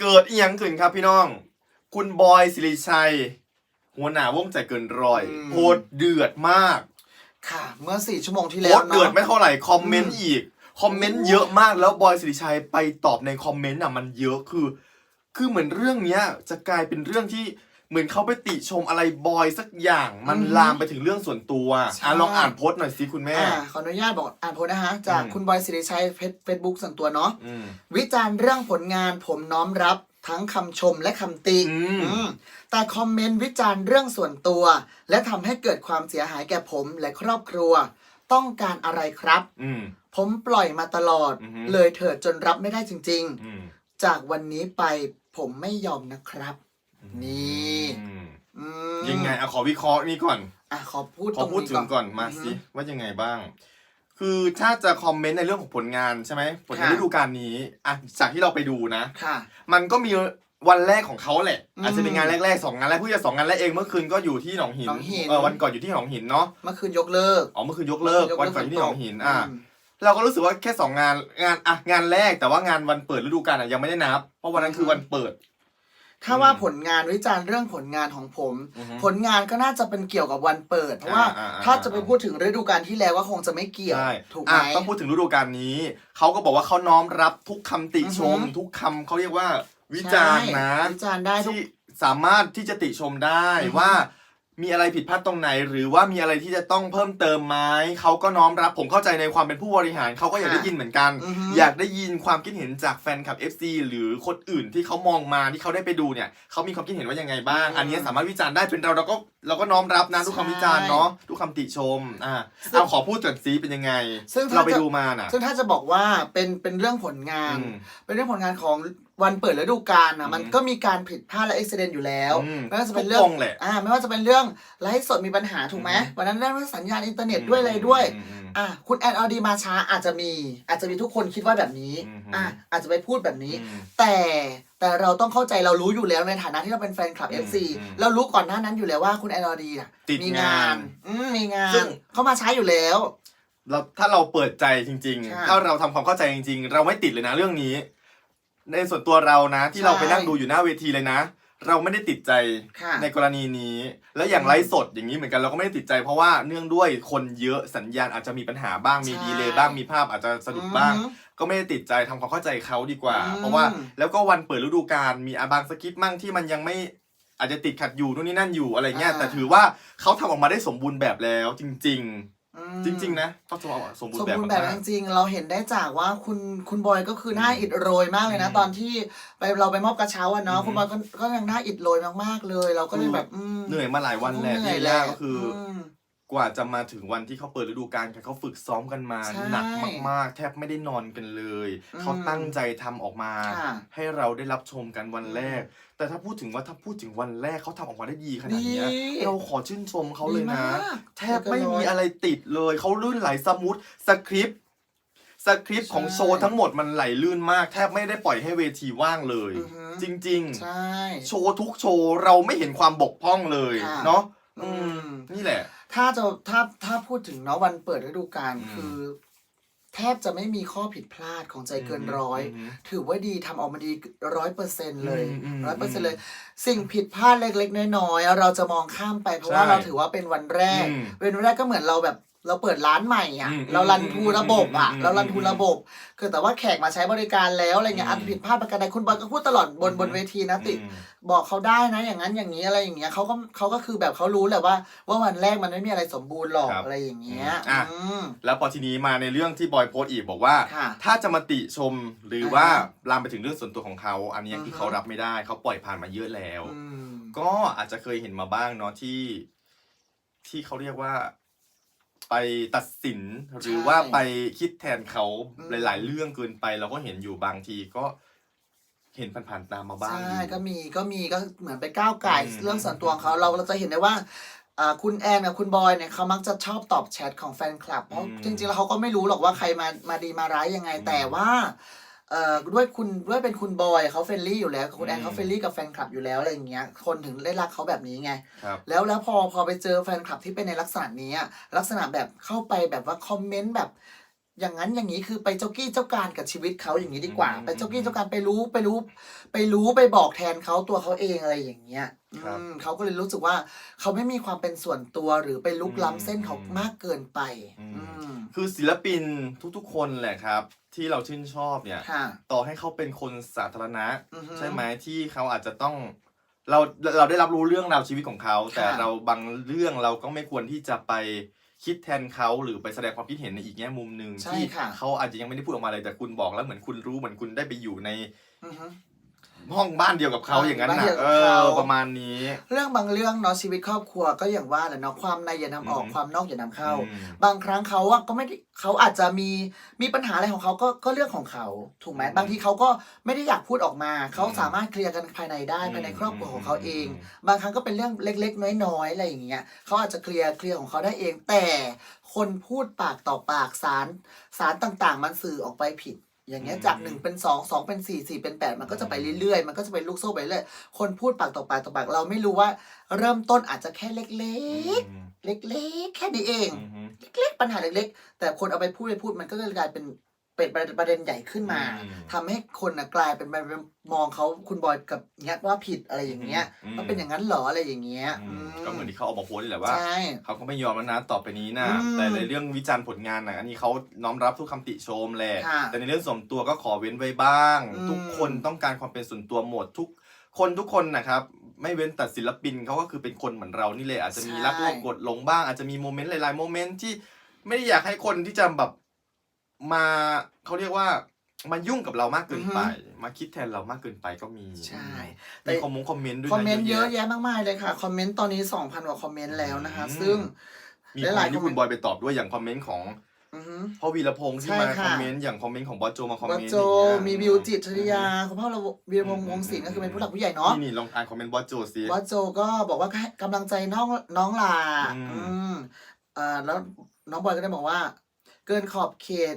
เกิดอีหยังขึ้นครับพี่น้อง คุณบอยสิริชัย หัวหน้าวงใจเกินร้อยอืม โพสต์เดือดมากค่ะ เมื่อสี่ชั่วโมงที่โพแล้วสต์เดือดเนาะไม่เท่าไหร่คอมเมนต์อืมอีก คอมเมนต์เยอะมากแล้วบอยสิริชัยไปตอบในคอมเมนต์อะมันเยอะคือ คือเหมือนเรื่องเนี้ยจะกลายเป็นเรื่องที่ เหมือนเขาไปติชมอะไรบอยสักอย่างมันลามไปถึงเรื่องส่วนตัวอะลองอ่านโพสต์หน่อยสิคุณแม่ อ่าขออนุญาตบอกอ่านโพสต์นะฮะ จากอืม คุณบอยสิริชัยเฟซบุ๊กส่วนตัวเนาะ อืม วิจารณ์เรื่องผลงานผมน้อมรับทั้งคำชมและคำติอืม อืมแต่คอมเมนต์วิจารณ์เรื่องส่วนตัว และทำให้เกิดความเสียหายแก่ผมและครอบครัว ต้องการอะไรครับ อืม ผมปล่อยมาตลอด อือฮึ เลยเถิดจนรับไม่ได้จริง อืม ๆ จากวันนี้ไปผมไม่ยอมนะครับ นี่อืมอืมยังไงอะขอวิเคราะห์นี่ก่อน อะขอพูดขตอรงพูดนี้ถึงก่อนมาสิว่ายังไงบ้าง คือถ้าจะคอมเมนต์ในเรื่องของผลงานใช่ไหมผลงานฤดูกาลนี้อะจากที่เราไปดูนะค่ะ มันก็มีวันแรกของเขาแหละ อืมอาจจะเป็นงานแรกๆสองงานแรกเพิ่งจะสองงานแรกเองเมื่อคืนก็อยู่ที่หนองหินหนองหิน เออวันก่อนอยู่ที่หนองหินเนาะเมื่อคืนยกเลิกอ๋อเมื่อคืนยกเลิกยกเลิกวันก่อนอยู่ที่หนองหินฝนตกอะอืมเราก็รู้สึกว่าแค่สองงานงานอะงานแรกแต่ว่างานวันเปิดฤดูกาลอะยังไม่ได้นับ เพราะวันนั้นคือวันเปิด ถ้าว่าอืมผลงานวิจารณ์เรื่องผลงานของผม อือฮึผลงานก็น่าจะเป็นเกี่ยวกับวันเปิด เพราะว่าอ่าอ่า ถ้าจะไปพูดถึงฤดูกาลที่แล้วก็คงจะไม่เกี่ยว ใช่ถูกไหอะมต้องพูดถึงฤดูกาลนี้ เขาก็บอกว่าเขาน้อมรับทุกคำติชม อือฮึ ทุกคำเขาเรียกว่าวิจารณ์นะ ใช่วิจารณ์ได้ทุก ที่สามารถที่จะติชมได้อือฮึว่า มีอะไรผิดพลาดตรงไหน หรือว่ามีอะไรที่จะต้องเพิ่มเติมไหมเขาก็น้อมรับผมเข้าใจในความเป็นผู้บริหารเขาก็อยากได้ยินเหมือนกัน อือฮึ อยากได้ยินความคิดเห็นจากแฟนคลับ FC หรือคนอื่นที่เขามองมาที่เขาได้ไปดูเนี่ยเขามีความคิดเห็นว่ายังไงบ้างอืมอันนี้สามารถวิจารณ์ได้เป็นเราเราก็เราก็น้อมรับนะทุกคำวิจารณ์เนาะทุกคำติชมอ่าซึ่งเอาขอพูดก่อนซีเป็นยังไง ซึ่งถ้าเราไปจะดูมาน่ะซึ่งถ้าจะบอกว่าเป็นเป็นเรื่องผลงาน อืม เป็นเรื่องผลงานของ วันเปิดฤดูกาลนะอืมมันก็มีการผิดพลาดและอุบิเหตุอยู่แล้วอืมไม่ว่าจะเป็นทุกเรื่องวงแหละ อ่าไม่ว่าจะเป็นเรื่องไลฟ์สดมีปัญหาถูกไหมอืมวันนั้นเรื่องสัญญาณอินเทอร์เน็ตด้วยอะไรด้วยอืมอืม อะคุณแอนออดีมาช้าอาจจะมี อาจจะมีทุกคนคิดว่าแบบนี้อืม อะอาจจะไปพูดแบบนี้ อืม แต่แต่เราต้องเข้าใจเรารู้อยู่แล้วในฐานะที่เราเป็นแฟนคลับอืม FC อืมเรารู้ก่อนหน้านั้นอยู่แล้วว่าคุณแอนออดีอะติดมีงาน อืมมีงาซึ่นง เขามาช้าอยู่แล้ว เราถ้าเราเปิดใจจริงค่ะๆถ้าเราทำความเข้าใจจริง ๆ เราไม่ติดเลยนะเรื่องนี้ ในส่วนตัวเรานะ ที่เราใช่ไปนั่งดูอยู่หน้าเวทีเลยนะ เราไม่ได้ติดใจค่ะในกรณีนี้ แล้วอย่างไลฟ์สดอย่างนี้เหมือนกันเราก็ไม่ได้ติดใจเพราะว่าเนื่องด้วยคนเยอะสัญญาณอาจจะมีปัญหาบ้างมีใช่ดีเลย์บ้างมีภาพอาจจะสะดุดบ้างอือหือก็ไม่ได้ติดใจทำความเข้าใจเขาดีกว่าอืมเพราะว่าแล้วก็วันเปิดฤดูกาลมีอาบางสกิปมั่งที่มันยังไม่อาจจะติดขัดอยู่นู่นนี่นั่นอยู่อะไรเงี้ยแต่ถือว่าเขาทำออกมาได้สมบูรณ์แบบแล้วจริงอืมๆ จริง ๆ นะเขาทำออกมาสมบูรสณ์มแบบบูรณ์แบบมาก จริงๆเราเห็นได้จากว่าคุณคุณบอยก็คือหน้าอืมอิดโรยมากเลยนะ อืมตอนที่ไปเราไปมอบกระเช้าอะเนาะอืม คุณบอยก็ก็ยังหน้าอิดโรยมากๆเลย เราก็เลยแบบอืมเหนื่อยมาหลายวันแหละเหนื่อยที่แหละยากก็คืออม กว่าจะมาถึงวันที่เขาเปิดฤดูกาลกันเขาฝึกซ้อมกันมาใช่หนักมาก ๆ แทบไม่ได้นอนกันเลย อืมเขาตั้งใจทำออกมา ค่ะ ให้เราได้รับชมกันวันแรก แต่ถ้าพูดถึงว่าถ้าพูดถึงวันแรกเขาทำออกมาได้ดีขนาดเนี้ยดีเราขอชื่นชมเขาเลยนะ ดีมากแทบไม่มีอะไรติดเลย เขาลื่นไหลสมูทสคริปต์สคริปต์ของใช่โชว์ทั้งหมดมันไหลลื่นมาก แทบไม่ได้ปล่อยให้เวทีว่างเลย อือฮึ จริงใช่ๆโชว์ทุกโชว์เราไม่เห็นความบกพร่องเลยค่ะ เนาะ อือืมมนี่แหละ ถ้าจะถ้าถ้าพูดถึงเนาะวันเปิดฤดูกาลอืม คือ แทบจะไม่มีข้อผิดพลาดของใจเกินร้อยอืมถือว่าดีทำออกมาดีร้อยเปอร์เซ็นเลยอืมอืมร้อยเปอร์เซ็นเลย สิ่งผิดพลาดเล็กๆน้อยๆเราจะมองข้ามไปเพราะว่าใช่เราถือว่าเป็นวันแรก อืม เป็นวันแรกก็เหมือนเราแบบ เราเปิดร้านใหม่อะ อืมเรารันทูระบบอะ อืมเรารันทูระบบ คือแต่ว่าแขกมาใช้บริการแล้วอะไรเงี้ยอืมอาจจะผิดพลาดประการใดคุณบอยก็พูดตลอดบนบนเวทีนะติ อืม บอกเขาได้นะอย่างนั้นอย่างนี้อะไรอย่างเงี้ยเขาก็เขาก็คือแบบเขารู้แหละว่า ว่าวันแรกมันไม่มีอะไรสมบูรณ์หรอกครับอะไรอย่างเงี้ยอะ อืม แล้วพอทีนี้มาในเรื่องที่บอยโพสต์อีกบอกว่า ค่ะถ้าจะมาติชมหรืออ่าฮะว่าลามไปถึงเรื่องส่วนตัวของเขา อันนี้คืออฮึ เขารับไม่ได้เขาปล่อยผ่านมาเยอะแล้ว อืม ก็อาจจะเคยเห็นมาบ้างเนาะที่ที่เขาเรียกว่า ไปตัดสินหรือว่าไปคิดแทนเขาหลาย ๆ เรื่องเกินไป เราก็เห็นอยู่บางทีก็เห็นผ่านๆตามมาบ้าง ใช่อยู่ก็มีก็มีก็เหมือนไปก้าวไก่อืมเรื่องส่วนตัวของเขาเราเราจะเห็นได้ว่าอ่าคุณแอนกับคุณบอยเนี่ยเขามักจะชอบตอบแชทของแฟนคลับเพราะอืมจริงๆแล้วเขาก็ไม่รู้หรอกว่าใครมามาดีมาร้ายยังไงอืมแต่ว่า เอ่อด้วยคุณด้วยเป็นคุณบอยเขาเฟรนลี่อยู่แล้วคุณแอนอืมเขาเฟรนลี่กับแฟนคลับอยู่แล้วอะไรอย่างเงี้ยคนถึงได้รักเขาแบบนี้ไง ครับแล้วแล้วพอพอไปเจอแฟนคลับที่เป็นในลักษณะนี้อะลักษณะแบบเข้าไปแบบว่าคอมเมนต์แบบ อย่างนั้นอย่างนี้คือไปเจ้ากี้เจ้าการกับชีวิตเขาอย่างนี้ดีกว่า อืมไปเจ้ากี้เจ้าการไปรู้ไปรู้ ไปรู้ไปบอกแทนเขาตัวเขาเองอะไรอย่างเงี้ยครับ อืมเขาก็เลยรู้สึกว่าเขาไม่มีความเป็นส่วนตัวหรือไปลุกล้ำเส้นเขามากเกินไป อืมอืมคือศิลปินทุกๆ คนแหละครับ ที่เราชื่นชอบเนี่ย ค่ะ ต่อให้เขาเป็นคนสาธารณะ อือฮึใช่ไหมที่เขาอาจจะต้อง เราเราได้รับรู้เรื่องราวชีวิตของเขาค่ะแต่เราบางเรื่องเราก็ไม่ควรที่จะไป คิดแทนเขาหรือไปแสดงความคิดเห็นในอีกแง่มุมหนึ่งใช่ที่ค่ะ เขาอาจจะยังไม่ได้พูดออกมาเลยแต่คุณบอกแล้วเหมือนคุณรู้เหมือนคุณได้ไปอยู่ในอือฮึ ห้องบ้านเดียวกับเขาอ่าอย่างนั้นบ้านนะเดียวกับเอเขาอประมาณนี้ เรื่องบางเรื่องเนาะชีวิตครอบครัวก็อย่างว่าแหละเนาะความในอย่านำออกอืม ความนอกอย่านำเข้า อืม บางครั้งเขาอะก็ไม่ได้เขาอาจจะมีมีปัญหาอะไรของเขาก็ก็เรื่องของเขาถูกไหมอืมบางทีเขาก็ไม่ได้อยากพูดออกมา เขาอืมสามารถเคลียร์กันภายในได้อืมภายในครอบครัวของเขาเอง อืม บางครั้งก็เป็นเรื่องเล็ก ๆ น้อยๆอะไรอย่างเงี้ยเขาอาจจะเคลียร์เคลียร์ของเขาได้เอง แต่คนพูดปากต่อปากสารสารต่างๆ มันสื่อออกไปผิด อย่างเงี้ยอืมจากหนึ่งเป็นสองสองเป็นสี่สี่เป็นแปดมันก็จะไปเรื่อยๆ มันก็จะเป็นลูกโซ่ไปเรื่อยคนพูดปากต่อปากต่อปากเราไม่รู้ว่า เริ่มต้นอาจจะแค่เล็กอืมๆเล็กๆ แค่นี้เองอืมเล็กๆ ปัญหาเล็กๆ แต่คนเอาไปพูดไปพูดมันก็เลยกลายเป็น เป็นประเด็นใหญ่ขึ้นมาอืมทำให้คนนะกลายเป็นไปมองเขาคุณบอยกับเนี้ยว่าผิดอะไรอย่างเงี้ยอืมมันเป็นอย่างนั้นเหรออะไรอย่างเงี้ยอืมอืก็เหมือนที่เขาออกมาโพสต์นี่แหละว่าใช่เขาก็ไม่ยอมแล้วนะต่อไปนี้นะอืมแต่ในเรื่องวิจารณ์ผลงานนะอันนี้เขาน้อมรับทุกคำติชมแหละค่ะแต่ในเรื่องส่วนตัวก็ขอเว้นไว้บ้างอืมทุกคนต้องการความเป็นส่วนตัวหมดทุกคนทุกคนนะครับไม่เว้นแต่ศิลปินเขาก็คือเป็นคนเหมือนเรานี่เลยอาจจะมีรักโลภกดหลงบ้าง อาจจะมีโมเมนต์หลายๆโมเมนต์ที่ไม่ได้อยากให้คนที่จะแบบ มาเขาเรียกว่ามายุ่งกับเรามากเกินไป มาคิดแทนเรามากเกินไปก็มีใช่มีคอมมงคอมเมนต์ด้วยคอมเมนต์เยอะแยะแยะมากมายเลยค่ะ คอมเมนต์ตอนนี้2,000กว่าคอมเมนต์แล้วนะคะอืมซึ่งมีหคอมลาเมยนๆต์ที่คุณบอยไปตอบด้วยอย่างคอมเมนต์ของอือฮึพ่อวีรพงษ์ที่ใช่มาค่ะคอมเมนต์อย่างคอมเมนต์ของบอสโจมาคอมวัเมนต์โจอย่างเงี้ยมีบิวจิตรยาคุณพ่อเราวีรพงษ์วงศิลป์ก็คือเป็นผู้หลักผู้ใหญ่เนาะนี่นี่ลองอ่านคอมเมนต์บอสโจสิวัดโจก็บอกว่าให้กำลังใจน้องน้องลาอืมอืมอ่าแล้วน้องบอยก็ได้บอกว่า เกินขอบเขต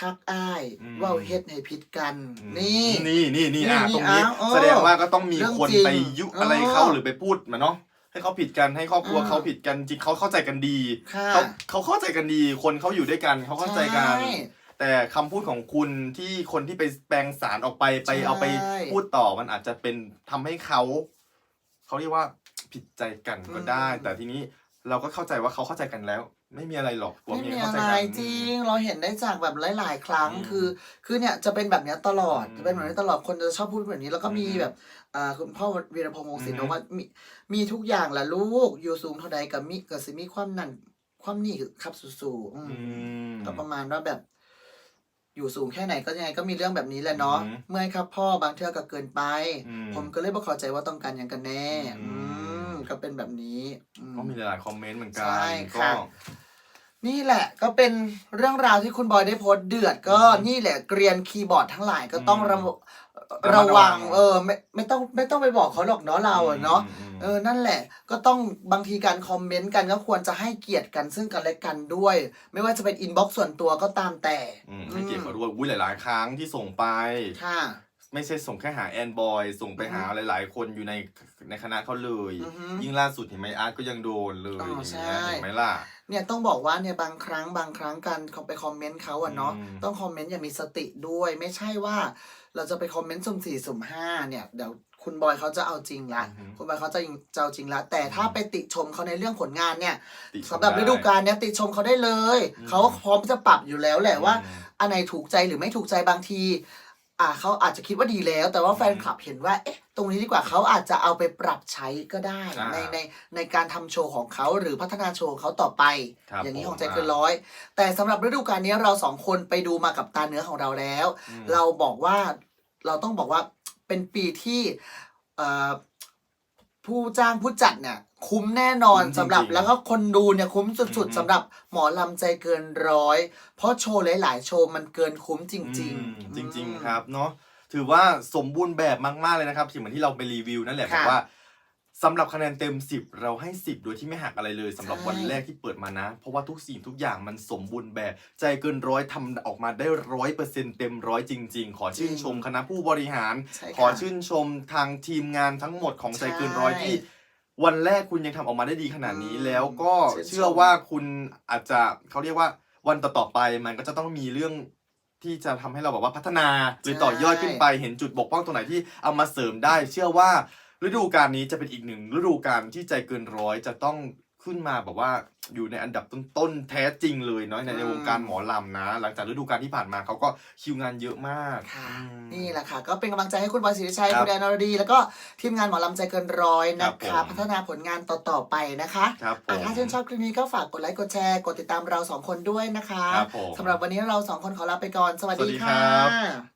คักอ้ายเว่าเฮ็ดให้ผิดกัน นี่ นี่นี่นี่อะนี่ตรงนี้ อ้าวเออแสดงว่าก็ต้องมีเรื่องคนจริงไปยุอะไรเออเขาหรือไปพูดมาเนาะให้เขาผิดกันให้ครอบครัวอืมเขาผิดกันจริงเขาเข้าใจกันดีค่ะเขาเขาเข้าใจกันดี คนเขาอยู่ด้วยกันเขาเข้าใจกัน ช่ แต่คำพูดของคุณที่คนที่ไปแปลงสารออกไปไปใช่ เอาไปพูดต่อมันอาจจะเป็นทำให้เขาเขาเรียกว่าผิดใจกันก็ได้ แต่ทีนี้เราก็เข้าใจว่าเขาเข้าใจกันแล้ว ไม่มีอะไรหรอกผัวไม่เมียมีเข้าอะใจไรกันจริง เราเห็นได้จากแบบหลาย ๆ ครั้งอืมคือ คือเนี่ยจะเป็นแบบเนี้ยตลอดอืมจะเป็นแบบนี้ตลอดคนจะชอบพูดแบบนี้ แล้วก็มีอืมแบบอ่าคุณพ่อวีรพงษ์วงศิลป์อืบมอกว่ามีมีทุกอย่างแหละลูกอยู่สูงเท่าใดกับมีกับสิมีความนั่นความนี่คือขับสู่ๆอืมอืม ก็ประมาณว่าแบบ อยู่สูงแค่ไหนก็ยังไงก็มีเรื่องแบบนี้แหละเนาะอืม เมื่อยครับ พ่อบางเทื่อก็เกินไป อืม ผมก็เลยบ่เข้าใจว่าต้องการอย่างกันแน่ อือืมมก็เป็นแบบนี้อืมก็มีหลายๆคอมเมนต์เหมือนกัใช่นค่ะก็ นี่แหละก็เป็นเรื่องราวที่คุณบอยได้โพสต์เดือดก็อืมนี่แหละเกรียนคีย์บอร์ดทั้งหลายก็ต้องอืมระวระมัระดระวัวังงเออไม่ไม่ต้องไม่ต้องไปบอกเขาหรอกเนาะเราอะเนาะมเออนั่นแหละ ก็ต้องบางทีการคอมเมนต์กันก็ควรจะให้เกียรติกันซึ่งกันและกันด้วย ไม่ว่าจะเป็นอินบ็อกซ์ส่วนตัวก็ตามแต่อืมให้เกียรติเขาด้วยอุ้ยหลาย ๆ ครั้งที่ส่งไป ค่ะ ไม่ใช่ส่งแค่หาแอนบอย ส่งไปหาหลาย ๆ คนอยู่ในในคณะเขาเลย อือฮึยิ่งล่าสุดเห็นไหมอาร์ตก็ยังโดนเลยอ๋ออย่างใช่เงี้ยเห็นไหมล่ะ เนี่ยต้องบอกว่าเนี่ยบางครั้งบางครั้งการเขาไปคอมเมนต์เขาอะเนาะอืม ต้องคอมเมนต์อย่างมีสติด้วย ไม่ใช่ว่าเราจะไปคอมเมนต์สุ่มสี่สุ่มห้าเนี่ยเดี๋ยวคุณบอยเขาจะเอาจริงละ อือฮึคุณบอยเขาจะจะเอาจริงละ แต่ถ้าไปติชมเขาในเรื่องผลงานเนี่ยติชมสำหรับได้ฤดูกาลเนี่ยติชมเขาได้เลย อืม เขาพร้อมจะปรับอยู่แล้วแหละว่า อืม อันไหนถูกใจหรือไม่ถูกใจบางที อ่าเขาอาจจะคิดว่าดีแล้ว แต่ว่าแฟนคลับเห็นว่าเอ๊ะตรงนี้ดีกว่าเขาอาจจะเอาไปปรับใช้ก็ได้ อ่าในในในการทำโชว์ของเขาหรือพัฒนาโชว์ของเขาต่อไป ครับอย่างนี้ผมของใจเกินร้อย แต่สำหรับฤดูกาลนี้เราสองคนไปดูมากับตาเนื้อของเราแล้ว อืม เราบอกว่าเราต้องบอกว่าเป็นปีที่เอ่อ ผู้จ้างผู้จัดเนี่ย คุ้มแน่นอนคุ้มจริงๆ สำหรับแล้วก็คนดูเนี่ยคุ้มสุดอือฮึๆสำหรับหมอลำใจเกินร้อย เพราะโชว์หลาย ๆ โชว์มันเกินคุ้มจริง อืมๆ จริงอืมๆครับเนาะถือว่าสมบูรณ์แบบมาก ๆ เลยนะครับที่เหมือนที่เราไปรีวิวนั่นแหละค่ะ บอกว่า สำหรับคะแนนเต็ม 10 เราให้ 10 โดยที่ไม่หักอะไรเลยสำหรับใช่วันแรกที่เปิดมานะ เพราะว่าทุกสิ่งทุกอย่างมันสมบูรณ์แบบ ใจเกินร้อยทำออกมาได้ร้อยเปอร์เซ็นต์เต็มร้อยจริง ๆ ขอชื่นชมคณะผู้บริหาร ใช่ค่ะ ขอชื่นชมทางทีมงานทั้งหมดของใจเกินร้อยใช่ที่ วันแรกคุณยังทำออกมาได้ดีขนาดนี้อืมแล้วก็ชื่นชมเชื่อว่าคุณอาจจะเขาเรียกว่าวันต่อๆไปมันก็จะต้องมีเรื่องที่จะทำให้เราแบบว่าพัฒนาหรือใช่ต่อยอดขึ้นไปเห็นจุดบกพร่องตรงไหนที่เอามาเสริมได้ เชื่อว่า ฤดูกาลนี้จะเป็นอีกหนึ่งฤดูกาลที่ใจเกินร้อยจะต้องขึ้นมาแบบว่าอยู่ในอันดับต้นๆแท้จริงเลยเนาะในในวงการหมอลำนะ หลังจากฤดูกาลที่ผ่านมาเขาก็คิวงานเยอะมากค่ะอืม นี่แหละค่ะ ก็เป็นกำลังใจให้คุณบอยศิริชัยครับคุณแดนนรดี แล้วก็ทีมงานหมอลำใจเกินร้อยนะครัคะ บผม พัฒนาผลงานต่อ ๆ ไปนะคะครับผอะม ถ้าชื่นชอบคลิปนี้ก็ฝากกดไลค์กดแชร์ กดติดตามเราสองคนด้วยนะคะครับผมสำหรับวันนี้เราสองคนขอลาไปก่อน สวัสสวัดีสดีค่ครับะ